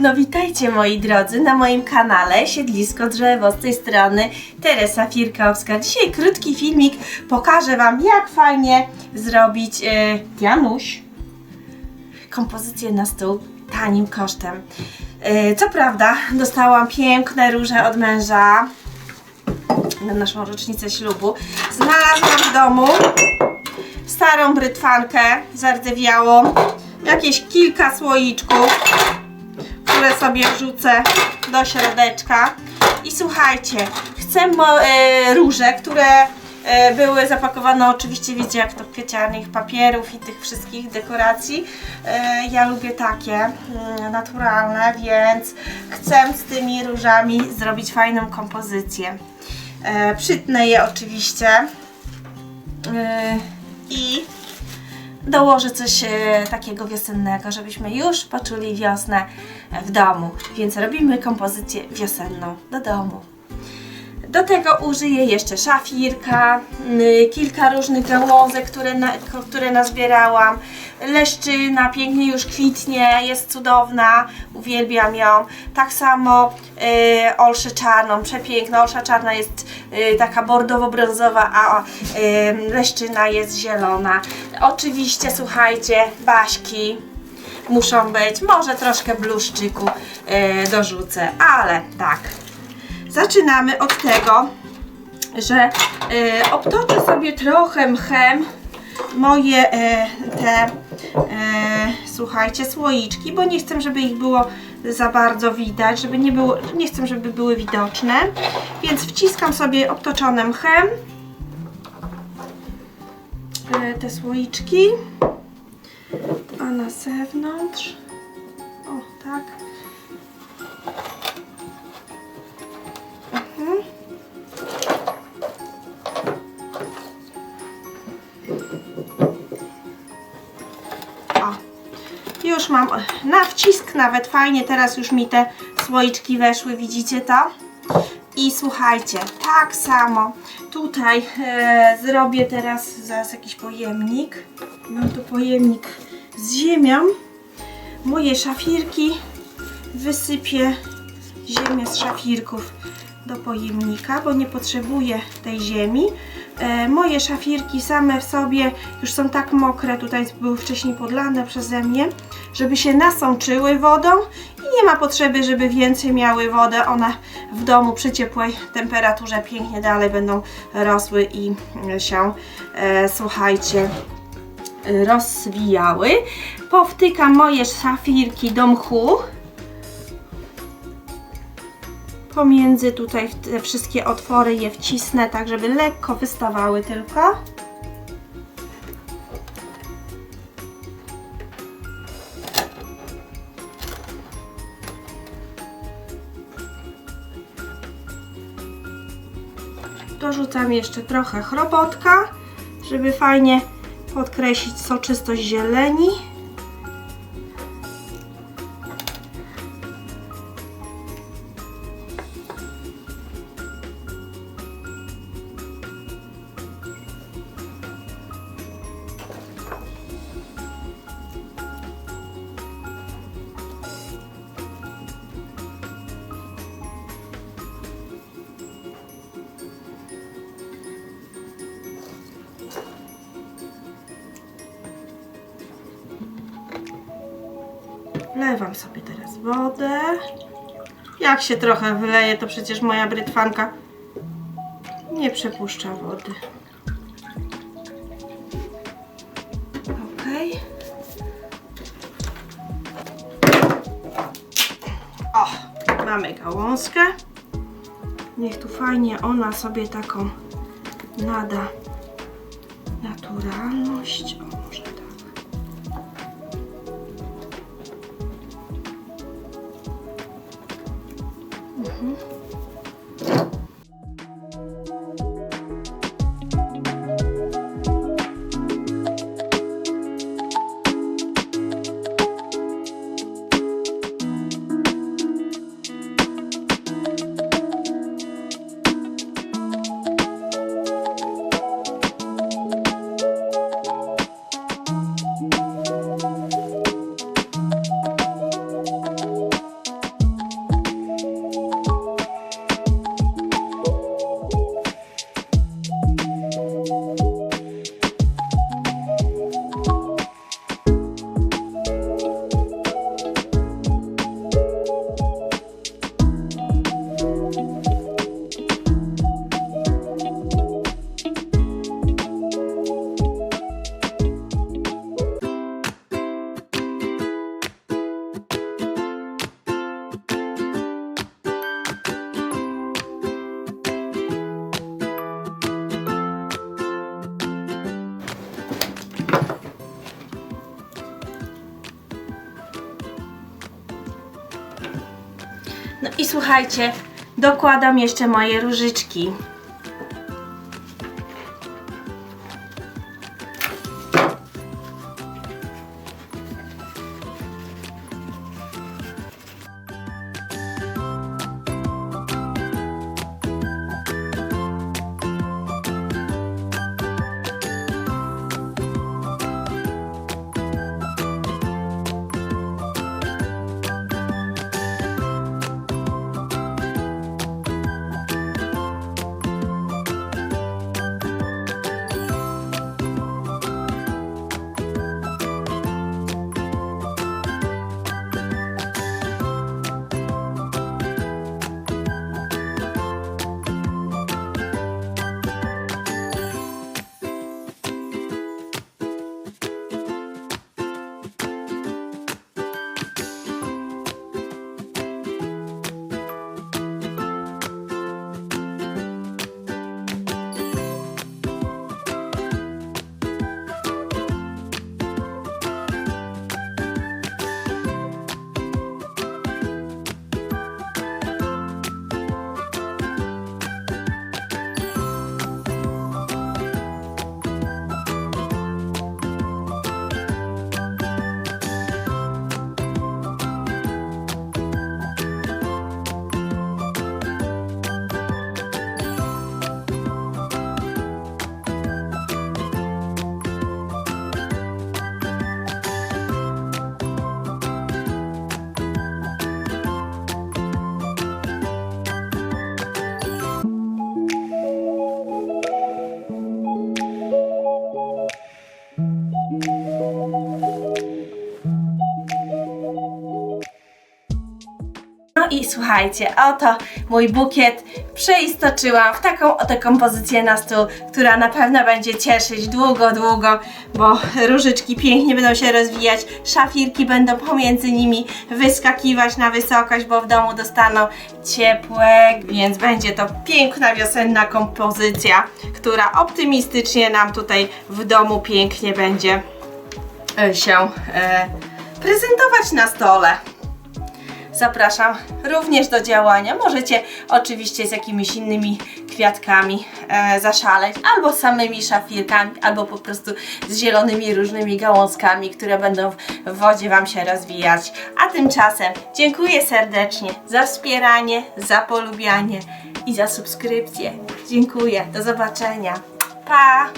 No witajcie moi drodzy na moim kanale Siedlisko Drzewo. Z tej strony Teresa Firkowska. Dzisiaj krótki filmik. Pokażę Wam jak fajnie zrobić Janusz kompozycję na stół tanim kosztem. E, co prawda dostałam piękne róże od męża na naszą rocznicę ślubu. Znalazłam w domu starą brytwankę zardzewiałą, jakieś kilka słoiczków, które sobie wrzucę do środeczka. I słuchajcie, chcę e, róże, które e, były zapakowane oczywiście, wiecie jak to, kwieciarnych papierów i tych wszystkich dekoracji. E, ja lubię takie mm, naturalne, więc chcę z tymi różami zrobić fajną kompozycję. Przytnę je oczywiście. I dołożę coś e, takiego wiosennego, żebyśmy już poczuli wiosnę w domu. Więc robimy kompozycję wiosenną do domu. Do tego użyję jeszcze szafirka, y, kilka różnych gałązek, które, na, które nazbierałam. Leszczyna pięknie już kwitnie, jest cudowna, uwielbiam ją. Tak samo y, olszę czarną, przepiękna. Olsza czarna jest y, taka bordowo-brązowa, a y, leszczyna jest zielona. Oczywiście, słuchajcie, baśki muszą być, może troszkę bluszczyku y, dorzucę, ale tak. Zaczynamy od tego, że y, obtoczę sobie trochę mchem moje y, te, y, słuchajcie, słoiczki, bo nie chcę, żeby ich było za bardzo widać, żeby nie było, nie chcę, żeby były widoczne, więc wciskam sobie obtoczone mchem te słoiczki, a na zewnątrz, o tak, mam na wcisk nawet fajnie, teraz już mi te słoiczki weszły, widzicie to? I słuchajcie, tak samo tutaj e, zrobię teraz zaraz jakiś pojemnik. Mam tu pojemnik z ziemią. Moje szafirki wysypię ziemię z szafirków do pojemnika, bo nie potrzebuję tej ziemi. E, moje szafirki same w sobie już są tak mokre, tutaj były wcześniej podlane przeze mnie, żeby się nasączyły wodą i nie ma potrzeby, żeby więcej miały wodę. One w domu przy ciepłej temperaturze pięknie dalej będą rosły i się, e, słuchajcie, rozwijały. Powtykam moje szafirki do mchu pomiędzy tutaj te wszystkie otwory je wcisnę, tak żeby lekko wystawały tylko. Dorzucam jeszcze trochę chrobotka, żeby fajnie podkreślić soczystość zieleni. Wlewam sobie teraz wodę. Jak się trochę wyleje, to przecież moja brytwanka nie przepuszcza wody. Ok. O, mamy gałązkę. Niech tu fajnie ona sobie taką nada naturalność. O, No i słuchajcie, dokładam jeszcze moje różyczki. No i słuchajcie, oto mój bukiet przeistoczyłam w taką oto kompozycję na stół, która na pewno będzie cieszyć długo, długo, bo różyczki pięknie będą się rozwijać, szafirki będą pomiędzy nimi wyskakiwać na wysokość, bo w domu dostaną ciepłe, więc będzie to piękna wiosenna kompozycja, która optymistycznie nam tutaj w domu pięknie będzie e, się e, prezentować na stole. Zapraszam również do działania. Możecie oczywiście z jakimiś innymi kwiatkami e, zaszaleć, albo samymi szafirkami, albo po prostu z zielonymi różnymi gałązkami, które będą w- wodzie Wam się rozwijać. A tymczasem dziękuję serdecznie za wspieranie, za polubianie i za subskrypcję. Dziękuję. Do zobaczenia. Pa!